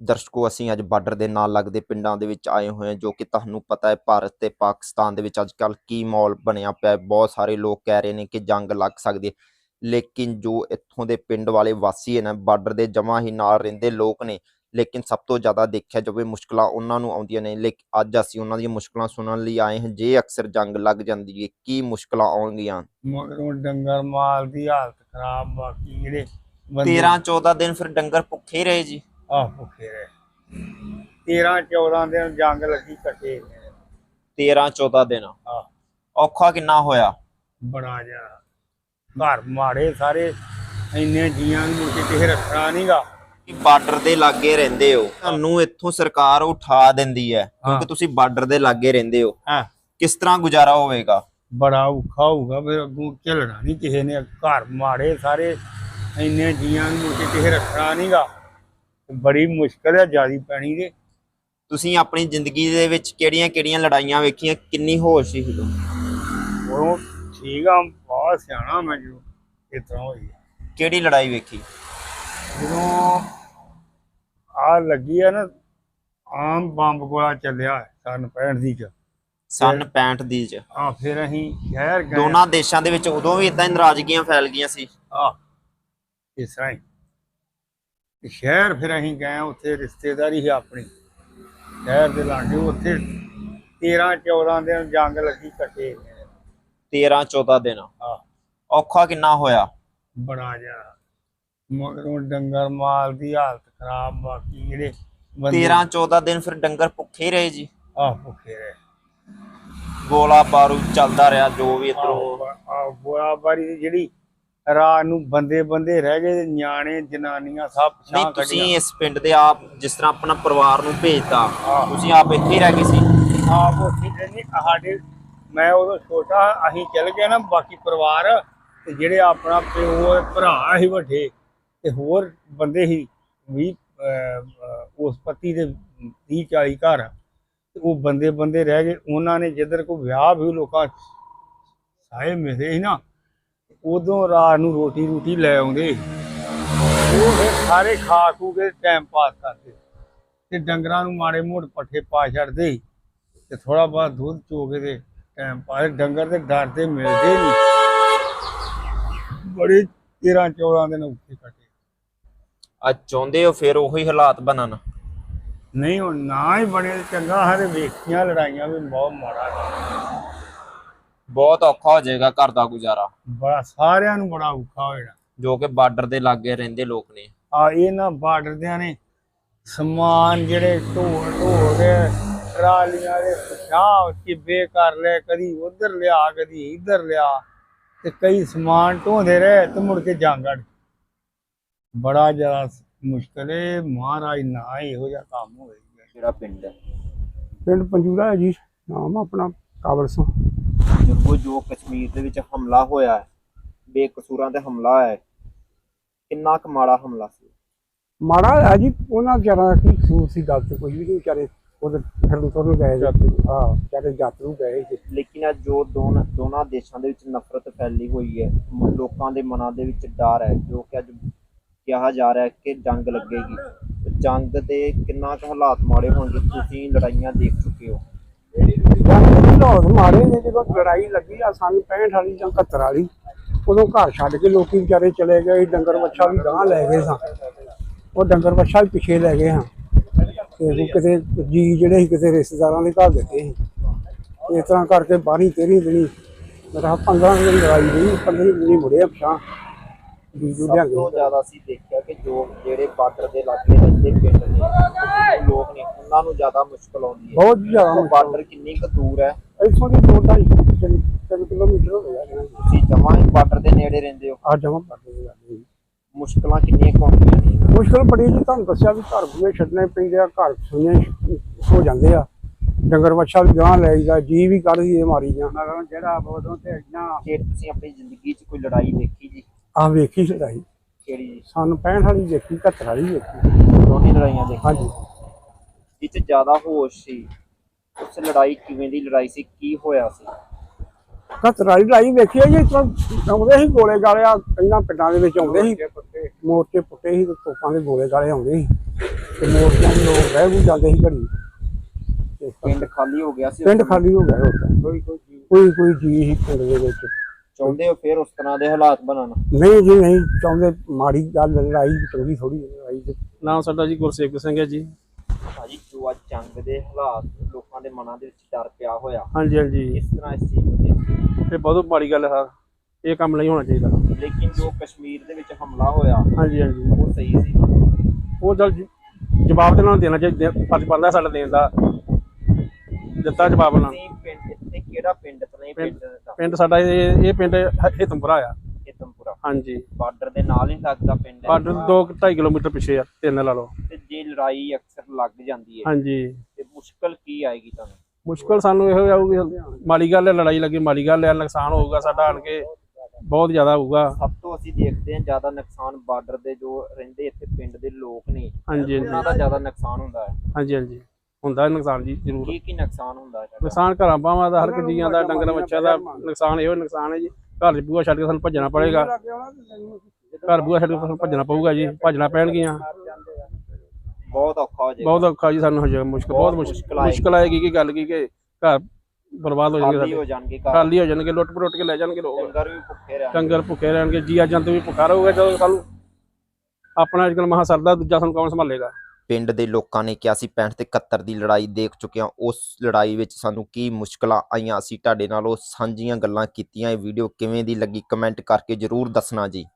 ਦਰਸ਼ਕੋ ਅਸੀਂ ਅੱਜ ਬਾਰਡਰ ਦੇ ਨਾਲ ਲੱਗਦੇ ਪਿੰਡਾਂ ਦੇ ਵਿੱਚ ਆਏ ਹੋਏ ਹਾਂ ਜੋ ਕਿ ਤੁਹਾਨੂੰ ਪਤਾ ਹੈ ਭਾਰਤ ਤੇ ਪਾਕਿਸਤਾਨ ਦੇ ਵਿੱਚ ਅੱਜ ਕੱਲ ਕੀ ਮਾਹੌਲ ਬਣਿਆ ਪਿਆ ਹੈ। ਬਹੁਤ ਸਾਰੇ ਲੋਕ ਕਹਿ ਰਹੇ ਨੇ ਕਿ ਜੰਗ ਲੱਗ ਸਕਦੀ ਹੈ ਲੇਕਿਨ ਜੋ ਇੱਥੋਂ ਦੇ ਪਿੰਡ ਵਾਲੇ ਵਾਸੀ ਹੈ ਨਾ ਬਾਰਡਰ ਦੇ ਜਮਾਂ ਹੀ ਨਾਲ ਰਹਿੰਦੇ ਲੋਕ ਨੇ ਲੇਕਿਨ ਸਭ ਤੋਂ ਜ਼ਿਆਦਾ ਦੇਖਿਆ ਜਾਵੇ ਮੁਸ਼ਕਲਾਂ ਉਹਨਾਂ ਨੂੰ ਆਉਂਦੀਆਂ ਨੇ। ਲੇਕਿਨ ਅੱਜ ਅਸੀਂ ਉਹਨਾਂ ਦੀਆਂ ਮੁਸ਼ਕਲਾਂ ਸੁਣਨ ਲਈ ਆਏ ਹਾਂ ਜੇ ਅਕਸਰ ਜੰਗ ਲੱਗ ਜਾਂਦੀ ਹੈ ਕੀ ਮੁਸ਼ਕਲਾਂ ਆਉਣਗੀਆਂ? ਮਗਰੋਂ ਡੰਗਰ ਮਾਲ ਦੀ ਹਾਲਤ ਖਰਾਬ ਬਾਕੀ ਜਿਹੜੇ ਬੰਦੇ 13 14 ਦਿਨ ਫਿਰ ਡੰਗਰ ਭੁੱਖੇ ਰਹੇ ਜੀ। ਆਹ ਭੁੱਖੇ ਰਹੇ 13 14 ਦਿਨ ਜੰਗ ਲੱਗੀ ਕੱਟੇ। 13 14 ਦਿਨ ਔਖਾ ਕਿੰਨਾ ਹੋਇਆ? ਬੜਾ ਜਾ ਘਰ ਮਾੜੇ ਸਾਰੇ ਇੰਨੇ ਜੀਆਂ ਨੂੰ ਮੁੜ ਕੇ ਕਿਸੇ ਰੱਖਣਾ ਨਹੀਂਗਾ ਕਿ ਬਾਰਡਰ ਦੇ ਲਾਗੇ ਰਹਿੰਦੇ ਹੋ। ਤੁਹਾਨੂੰ ਇੱਥੋਂ ਸਰਕਾਰ ਉਠਾ ਦਿੰਦੀ ਹੈ ਕਿਉਂਕਿ ਤੁਸੀਂ ਬਾਰਡਰ ਦੇ ਲਾਗੇ ਰਹਿੰਦੇ ਹੋ। ਹਾਂ। ਕਿਸ ਤਰ੍ਹਾਂ ਗੁਜ਼ਾਰਾ ਹੋਵੇਗਾ? ਬੜਾ ਔਖਾ ਹੋਊਗਾ ਫਿਰ ਅੱਗੋਂ ਝੱਲਣਾ ਨਹੀਂ ਕਿਸੇ ਨੇ। ਘਰ ਮਾੜੇ ਸਾਰੇ ਇੰਨੇ ਜੀਆਂ ਨੂੰ ਮੁੜ ਕੇ ਕਿਸੇ ਰੱਖਣਾ ਨਹੀਂਗਾ ਬੜੀ ਮੁਸ਼ਕਲ ਹੈ ਜਿਆਦੀ ਪੈਣੀ ਦੇ ਤੁਸੀਂ ਆਪਣੀ ਜ਼ਿੰਦਗੀ ਦੇ ਵਿੱਚ ਕਿਹੜੀਆਂ-ਕਿਹੜੀਆਂ ਲੜਾਈਆਂ ਵੇਖੀਆਂ? ਕਿੰਨੀ ਹੋਸ਼ ਸੀ ਉਦੋਂ? ਉਹ ਠੀਕ ਆ ਬਹੁਤ ਸਿਆਣਾ ਮੈਂ ਜੋ ਇਸ ਤਰ੍ਹਾਂ ਹੋਈ। ਕਿਹੜੀ ਲੜਾਈ ਵੇਖੀ? ਜਦੋਂ ਆ ਲੱਗੀ ਆ ਨਾ ਆਮ ਬੰਬ ਗੋਲਾ ਚੱਲਿਆ ਸਨ 65 ਦੀ ਚ। ਸਨ 65 ਦੀ ਚ। ਆ ਫਿਰ ਅਸੀਂ ਸ਼ਹਿਰ ਗਏ। ਦੋਨਾਂ ਦੇਸ਼ਾਂ ਦੇ ਵਿੱਚ ਉਦੋਂ ਵੀ ਇਦਾਂ ਨਾਰਾਜ਼ਗੀਆਂ ਫੈਲ ਗਈਆਂ ਸੀ। ਆ ਇਸ ਤਰ੍ਹਾਂ ਹੀ। ਸ਼ਹਿਰ ਫਿਰ ਅਸੀਂ ਗਏ ਉੱਥੇ ਰਿਸ਼ਤੇਦਾਰੀ ਸੀ ਆਪਣੀ। ਸ਼ਹਿਰ ਦੇ ਲਾਗੇ ਉੱਥੇ 13 14 ਦਿਨ ਜੰਗ ਲੱਗੀ ਕੱਟੇ। 13 14 ਦਿਨ। ਆ ਔਖਾ ਕਿੰਨਾ ਹੋਇਆ? ਬੜਾ ਜਾ ਮਗਰੋਂ ਡੰਗਰ ਮਾਲ ਦੀ ਹਾਲਤ ਖਰਾਬ ਬਾਕੀ ਜਿਹੜੇ ਬੰਦੇ 13 14 ਦਿਨ ਫਿਰ ਡੰਗਰ ਭੁੱਖੇ ਹੀ ਰਹੇ ਜੀ। ਆ ਭੁੱਖੇ ਰਹੇ। ਗੋਲਾ ਬਾਰੂਦ ਚੱਲਦਾ ਰਿਹਾ ਜੋ ਵੀ ਇਧਰੋਂ ਆ ਬੋਆ ਬਾਰੀ ਜਿਹੜੀ ਰਾਤ ਨੂੰ ਬੰਦੇ ਬੰਦੇ ਰਹਿ ਗਏ ਨਿਆਣੇ ਜਨਾਨੀਆਂ ਸਭ ਨਹੀਂ ਛਾਂ ਤੁਸੀਂ ਕੱਢੀਆਂ ਇਸ ਪਿੰਡ ਦੇ ਆਪ ਜਿਸ ਤਰ੍ਹਾਂ ਆਪਣਾ ਪਰਿਵਾਰ ਨੂੰ ਭੇਜਤਾ ਹਾਂ। ਤੁਸੀਂ ਆਪ ਇੱਥੇ ਹੀ ਰਹਿ ਗਏ ਸੀ? ਆਪ ਉੱਥੇ ਕਹਿੰਦੇ ਸਾਡੇ ਮੈਂ ਉਦੋਂ ਛੋਟਾ ਅਸੀਂ ਚੱਲ ਗਏ ਨਾ ਬਾਕੀ ਪਰਿਵਾਰ ਤੇ ਜਿਹੜੇ ਆਪਣਾ ਪਿਓ ਭਰਾ ਸੀ ਵੱਡੇ ਤੇ ਹੋਰ ਬੰਦੇ ਸੀ ਵੀ ਉਸ ਪਤੀ ਦੇ 30 40 ਘਰ। ਤੇ ਉਹ ਬੰਦੇ ਬੰਦੇ ਰਹਿ ਗਏ। ਉਹਨਾਂ ਨੇ ਜਿੱਧਰ ਕੋਈ ਵਿਆਹ ਵੀ ਲੋਕਾਂ ਸਾਏ ਮਿਲੇ ਸੀ ਨਾ ਉਦੋਂ ਰਾਤ ਨੂੰ ਰੋਟੀ ਰੋਟੀ ਲੈ ਆਉਂਦੇ। ਉਹ ਫਿਰ ਸਾਰੇ ਖਾ ਖੂ ਕੇ ਟਾਈਮ ਪਾਸ ਕਰਦੇ। ਤੇ ਡੰਗਰਾਂ ਨੂੰ ਮਾੜੇ ਮੋੜ ਪੱਠੇ ਪਾ ਛੱਡਦੇ। ਤੇ ਥੋੜਾ ਬਹੁਤ ਦੁੱਧ ਚੋ ਕੇ ਤੇ ਟਾਈਮ ਪਾਸ ਡੰਗਰ ਤੇ ਡਰਦੇ ਮਿਲਦੇ ਨਹੀਂ ਬੜੇ 13 14 ਦਿਨ ਉੱਥੇ ਕੱਟੇ। ਅੱਜ ਚਾਹੁੰਦੇ ਹੋ ਫਿਰ ਉਹੀ ਹਾਲਾਤ ਬਣਨ? ਨਹੀਂ ਹੁਣ ਨਾ ਹੀ ਬਣੇ। ਚੰਗਾ ਹਰੇ ਵੇਖੀਆਂ ਲੜਾਈਆਂ ਵੀ ਬਹੁਤ ਮਾੜਾ। ਬਹੁਤ ਔਖਾ ਹੋ ਜਾਏਗਾ ਘਰ ਦਾ ਗੁਜ਼ਾਰਾ। ਬੜਾ ਸਾਰਿਆਂ ਨੂੰ ਬੜਾ ਔਖਾ ਹੋਏਗਾ। ਜੋ ਕਿ ਬਾਰਡਰ ਦੇ ਲਾਗੇ ਰਹਿੰਦੇ ਲੋਕ ਨੇ। ਆ ਇਹਨਾਂ ਬਾਰਡਰਦਿਆਂ ਨੇ ਸਮਾਨ ਜਿਹੜੇ ਢੋ ਢੋ ਦੇ ਟਰਾਲੀਆਂ ਦੇ ਪਛਾਹ ਚਿੱਬੇ ਕਰ ਲੈ ਕਦੀ ਉਧਰ ਲਿਆ ਕਦੀ ਇੱਧਰ ਲਿਆ ਤੇ ਕਈ ਸਮਾਨ ਢੋਂਦੇ ਰਹੇ ਤੇ ਮੁੜ ਕੇ ਜਾਂਗੜ ਬੜਾ ਜ਼ਿਆਦਾ ਮੁਸ਼ਕਲ ਹੈ ਮਹਾਰਾਜ ਨਾ ਇਹੋ ਜਿਹਾ ਕੰਮ ਹੋਵੇ। ਜਿਹੜਾ ਪਿੰਡ ਹੈ? ਪਿੰਡ ਪੰਜੂਰਾ ਹੈ ਜੀ ਨਾਮ ਆਪਣਾ ਕਾਬਲ ਸਿੰਘ। ਦੇਖੋ ਜੋ ਕਸ਼ਮੀਰ ਦੇ ਵਿੱਚ ਹਮਲਾ ਹੋਇਆ ਹੈ ਬੇਕਸੂਰਾਂ ਤੇ ਹਮਲਾ ਹੋਇਆ ਹੈ ਕਿੰਨਾ ਕੁ ਮਾੜਾ ਹਮਲਾ ਸੀ। ਮਾੜਾ ਹੈ ਜੀ ਉਹਨਾਂ ਵਿਚਾਰਾਂ ਦਾ ਕੀ ਕਸੂਰ ਸੀ ਗੱਲ ਤੇ ਕੋਈ ਵੀ ਨਹੀਂ ਵਿਚਾਰੇ ਉਹਦੇ ਫਿਰਨ ਤੁਰਨ ਗਏ ਜਾਂ ਹਾਂ ਵਿਚਾਰੇ ਯਾਤਰੂ ਗਏ ਸੀ। ਲੇਕਿਨ ਅੱਜ ਜੋ ਦੋਨ ਦੋਨਾਂ ਦੇਸ਼ਾਂ ਦੇ ਵਿੱਚ ਨਫ਼ਰਤ ਫੈਲੀ ਹੋਈ ਹੈ ਲੋਕਾਂ ਦੇ ਮਨਾਂ ਦੇ ਵਿੱਚ ਡਰ ਹੈ ਜੋ ਕਿ ਅੱਜ ਕਿਹਾ ਜਾ ਰਿਹਾ ਹੈ ਕਿ ਜੰਗ ਲੱਗੇਗੀ। ਤੇ ਜੰਗ ਦੇ ਕਿੰਨਾ ਕੁ ਹਾਲਾਤ ਮਾੜੇ ਹੋਣਗੇ ਤੁਸੀਂ ਲੜਾਈਆਂ ਦੇਖ ਚੁੱਕੇ ਹੋ। ਲਾਹੌਰ ਮਾਰੇ ਨੇ ਜਦੋਂ ਲੜਾਈ ਲੱਗੀ ਆ ਸੰਨ 65 ਵਾਲੀ ਜਾਂ 71 ਵਾਲੀ, ਉਦੋਂ ਘਰ ਛੱਡ ਕੇ ਲੋਕੀ ਵਿਚਾਰੇ ਚਲੇ ਗਏ, ਡੰਗਰ ਵੱਛਾ ਵੀ ਗਾਂ ਲੈ ਗਏ ਸਾਂ। ਉਹ ਡੰਗਰ ਵੱਛਾ ਵੀ ਪਿੱਛੇ ਲੈ ਗਏ ਹਾਂ। ਤੇ ਕਿਤੇ ਜੀ ਜਿਹੜੇ ਸੀ, ਕਿਤੇ ਰਿਸ਼ਤੇਦਾਰਾਂ ਦੇ ਘਰ ਦਿੱਤੇ ਸੀ। ਇਸ ਤਰ੍ਹਾਂ ਕਰਕੇ 12 13 ਦਿਨੀ ਮੇਰਾ 15 ਦਿਨ ਲੜਾਈ ਹੋਈ 15 ਦਿਨੀ ਮੁੜਿਆ ਪਛਾਂ ਜੀ ਜੂ ਸਭ ਲਿਆਂਗੇ ਤੋਂ ਜ਼ਿਆਦਾ ਅਸੀਂ ਦੇਖਿਆ ਕਿ ਜੋ ਜਿਹੜੇ ਬਾਰਡਰ ਦੇ ਲਾਗੇ ਰਹਿੰਦੇ ਪਿੰਡ ਨੇ ਉਹ ਲੋਕ ਨੇ ਉਹਨਾਂ ਨੂੰ ਜ਼ਿਆਦਾ ਮੁਸ਼ਕਲ ਆਉਂਦੀ ਹੈ। ਬਹੁਤ ਜ਼ਿਆਦਾ ਬਾਰਡਰ ਕਿੰਨੀ ਕੁ ਦੂਰ ਹੈ। ਇੱਥੋਂ ਦੀ ਦੋ ਢਾਈ ਤਿੰਨ ਤਿੰਨ ਕਿਲੋਮੀਟਰ ਹੋ ਗਿਆ। ਤੁਸੀਂ ਜਮਾਂ ਹੀ ਬਾਰਡਰ ਦੇ ਨੇੜੇ ਰਹਿੰਦੇ ਹੋ। ਆ ਜਮਾ ਦੀ ਮੁਸ਼ਕਲਾਂ ਕਿੰਨੀਆਂ ਕੁ ਆਉਂਦੀਆਂ ਨੇ? ਮੁਸ਼ਕਲ ਬੜੀ ਜੀ ਤੁਹਾਨੂੰ ਦੱਸਿਆ ਵੀ ਘਰ ਬੂਹੇ ਛੱਡਣੇ ਪੈਂਦੇ ਆ ਘਰ ਸੁਣੇ ਹੋ ਜਾਂਦੇ ਆ। ਡੰਗਰ ਵੱਛਾ ਵੀ ਗਾਂ ਲੈ ਜਾਂਦਾ ਜੀ ਵੀ ਕੱਢਦੀ ਇਹ ਮਾਰੀ ਜਾਂ ਮਗਰੋਂ ਜਿਹੜਾ ਉਦੋਂ ਤੇ ਇੰਨਾ ਜੇ ਤੁਸੀਂ ਆਪਣੀ ਜ਼ਿੰਦਗੀ 'ਚ ਕੋਈ ਲੜਾਈ ਦੇਖੀ ਜੀ ਆ ਵੇਖੀ ਲੜਾਈ। ਕਿਹੜੀ ਜੀ? ਸਾਨੂੰ 65 ਵਾਲੀ ਦੇਖੀ 71 ਵਾਲੀ ਦੇਖੀ। ਦੋਨੇ ਲੜਾਈਆਂ ਦੇਖੀ ਹਾਂਜੀ। ਜਿੱਥੇ ਜ਼ਿਆਦਾ ਹੋਸ਼ ਸੀ। ਉਸ ਲੜਾਈ ਕਿਵੇਂ ਦੀ ਲੜਾਈ ਸੀ? ਕੀ ਹੋਇਆ ਸੀ? ਘਤਰਾ ਦੀ ਲੜਾਈ ਵੇਖੀ ਹੈ ਜੀ ਇੱਥੋਂ ਆਉਂਦੇ ਸੀ ਗੋਲੇ ਗਾਲੇ ਆ ਇਹਨਾਂ ਪਿੰਡਾਂ ਦੇ ਵਿੱਚ ਆਉਂਦੇ ਸੀ। ਮੋਰਚੇ ਪੁੱਟੇ ਸੀ ਤੇ ਤੋਪਾਂ ਦੇ ਗੋਲੇ ਗਾਲੇ ਆਉਂਦੇ ਸੀ। ਤੇ ਮੋਰਚਿਆਂ ਦੇ ਲੋਕ ਰਹਿ ਵੀ ਜਾਂਦੇ ਸੀ ਘੜੀ। ਤੇ ਪਿੰਡ ਖਾਲੀ ਹੋ ਗਿਆ ਸੀ ਪਿੰਡ ਖਾਲੀ ਹੋ ਗਿਆ ਕੋਈ ਕੋਈ ਚੀਜ਼ ਕੋਈ ਕੋਈ ਜੀ ਸੀ ਪਿੰਡ ਦੇ ਵਿੱਚ। ਚਾਹੁੰਦੇ ਹੋ ਫਿਰ ਉਸ ਤਰ੍ਹਾਂ ਦੇ ਹਾਲਾਤ ਬਣਨ? ਨਹੀਂ ਜੀ ਨਹੀਂ ਚਾਹੁੰਦੇ। ਮਾੜੀ ਗੱਲ ਲੜਾਈ ਚੰਗੀ ਥੋੜੀ ਲੜਾਈ ਤੇ। ਨਾਮ ਸਾਡਾ ਜੀ ਗੁਰਸੇਵਕ ਸਿੰਘ ਹੈ ਜੀ। ਭਾਜੀ ਜੋ ਅੱਜ ਜੰਗ ਦੇ ਹਾਲਾਤ ਲੋਕਾਂ ਦੇ ਮਨਾਂ ਦੇ ਵਿੱਚ ਡਰ ਪਿਆ ਹੋਇਆ ਹਾਂਜੀ ਹਾਂਜੀ। ਇਸ ਤਰ੍ਹਾਂ ਇਸ ਚੀਜ਼ ਨੂੰ? ਇਹ ਬਹੁਤ ਮਾੜੀ ਗੱਲ ਹੈ ਸਰ। ਇਹ ਕੰਮ ਨਹੀਂ ਹੋਣਾ ਚਾਹੀਦਾ। ਲੇਕਿਨ ਜੋ ਕਸ਼ਮੀਰ ਦੇ ਵਿੱਚ ਹਮਲਾ ਹੋਇਆ ਹਾਂਜੀ ਹਾਂਜੀ। ਉਹ ਸਹੀ ਸੀ? ਉਹ ਜਲ ਜਵਾਬ ਤੇ ਉਹਨਾਂ ਨੂੰ ਦੇਣਾ ਚਾਹੀਦਾ। ਫਰਜ਼ ਬਣਦਾ ਸਾਡਾ ਦੇਣ ਦਾ। ਦਿੱਤਾ ਜਵਾਬ ਉਹਨਾਂ ਨੂੰ। ਤੁਸੀਂ ਪਿੰਡ ਕਿਹੜਾ ਪਿੰਡ ਤੋਂ ਪਿੰਡ ਦਾ? ਪਿੰਡ ਸਾਡਾ ਇਹ ਇਹ ਪਿੰਡ ਹਿਤਮਪੁਰਾ ਆ। ਹਿਤਮਪੁਰਾ। ਹਾਂਜੀ। ਬਾਰਡਰ ਦੇ ਨਾਲ ਹੀ ਲੱਗਦਾ ਪਿੰਡ ਹੈ। ਬਾਰਡਰ 2.5 ਕਿਲੋਮੀਟਰ ਪਿੱਛੇ ਆ ਤਿੰਨ ਲਾ ਲਓ। ਤੇ ਜੇ ਲੜਾਈ ਅਕਸਰ ਲੱਗ ਜਾਂਦੀ ਹੈ ਹਾਂਜੀ। ਤੇ ਮੁਸ਼ਕਲ ਕੀ ਆਏਗੀ ਤੁਹਾਨੂੰ? ਮੁਸ਼ਕਲ ਸਾਨੂੰ ਇਹੋ ਆਊਗੀ ਮਾੜੀ ਗੱਲ ਹੈ ਲੜਾਈ ਲੱਗੀ ਮਾੜੀ ਗੱਲ ਹੈ ਨੁਕਸਾਨ ਹੋਊਗਾ ਸਾਡਾ ਆਣ ਕੇ ਬਹੁਤ ਜ਼ਿਆਦਾ ਹੋਊਗਾ। ਸਭ ਤੋਂ ਅਸੀਂ ਦੇਖਦੇ ਹਾਂ ਜ਼ਿਆਦਾ ਨੁਕਸਾਨ ਬਾਰਡਰ ਦੇ ਜੋ ਰਹਿੰਦੇ ਇੱਥੇ ਪਿੰਡ ਦੇ ਲੋਕ ਨੇ ਉਹਨਾਂ ਹਾਂਜੀ। ਦਾ ਜ਼ਿਆਦਾ ਨੁਕਸਾਨ ਹੁੰਦਾ ਹੈ। ਹਾਂਜੀ ਹਾਂਜੀ। ਹੁੰਦਾ ਹੈ ਨੁਕਸਾਨ ਜੀ ਜ਼ਰੂਰ। ਕੀ ਕੀ ਨੁਕਸਾਨ ਹੁੰਦਾ ਹੈ? ਨੁਕਸਾਨ ਘਰਾਂ ਬਾਵਾਂ ਦਾ ਹਰ ਇੱਕ ਜੀਆਂ ਦਾ ਡੰਗਰ ਬੱਚਾ ਦਾ ਨੁਕਸਾਨ ਇਹੋ ਨੁਕਸਾਨ ਹੈ ਜੀ। ਘਰ ਬੂਹਾ ਛੱਡ ਕੇ ਸਾਨੂੰ ਭੱਜਣਾ ਪੜੇਗਾ। ਘਰ ਬੂਹਾ ਛੱਡ ਕੇ ਸਾਨੂੰ ਭੱਜਣਾ ਪਊਗਾ ਜੀ ਭੱਜਣਾ ਪੈਣਗੀਆਂ। ਬਹੁਤ ਔਖਾ ਹੋ ਜਾਏਗਾ। ਬਹੁਤ ਔਖਾ ਜੀ ਸਾਨੂੰ ਹੋ ਜਾਏਗਾ ਮੁਸ਼ਕਲ ਬਹੁਤ ਮੁਸ਼ਕਲ ਆਏਗੀ। ਕੀ ਗੱਲ ਕੀ ਕਿ ਘਰ ਬਰਬਾਦ ਹੋ ਜਾਣਗੇ ਖਾਲੀ ਹੋ ਸਾਡੇ। ਜਾਣਗੇ ਘਰ। ਖਾਲੀ ਹੋ ਜਾਣਗੇ ਲੁੱਟ ਪਰੁੱਟ ਕੇ ਲੈ ਜਾਣਗੇ ਲੋਕ। ਡੰਗਰ ਵੀ ਭੁੱਖੇ ਰਹਿਣਗੇ। ਡੰਗਰ ਭੁੱਖੇ ਰਹਿਣਗੇ ਜੀਆ ਜੰਤੂ ਵੀ ਭੁੱਖਾ ਰਹੂਗਾ ਜਦੋਂ ਸਾਨੂੰ। ਆਪਣਾ ਅੱਜਕੱਲ ਮਹਾ ਸਰਦਾ ਦੂਜਾ ਸਾਨੂੰ ਕੌਣ ਸੰਭਾਲੇਗਾ? ਪਿੰਡ ਦੇ ਲੋਕਾਂ ਨੇ ਕਿਹਾ ਸੀ 65 ਤੇ 71 ਦੀ ਲੜਾਈ ਦੇਖ ਚੁੱਕੇ ਹਾਂ। ਉਸ ਲੜਾਈ ਵਿੱਚ ਸਾਨੂੰ ਕੀ ਮੁਸ਼ਕਲਾਂ ਆਈਆਂ? ਅਸੀਂ ਤੁਹਾਡੇ ਨਾਲ ਉਹ ਸਾਂਝੀਆਂ ਗੱਲਾਂ ਕੀਤੀਆਂ। ਇਹ ਵੀਡੀਓ ਕਿਵੇਂ ਦੀ ਲੱਗੀ? ਕਮੈਂਟ ਕਰਕੇ ਜਰੂਰ ਦੱਸਣਾ ਜੀ।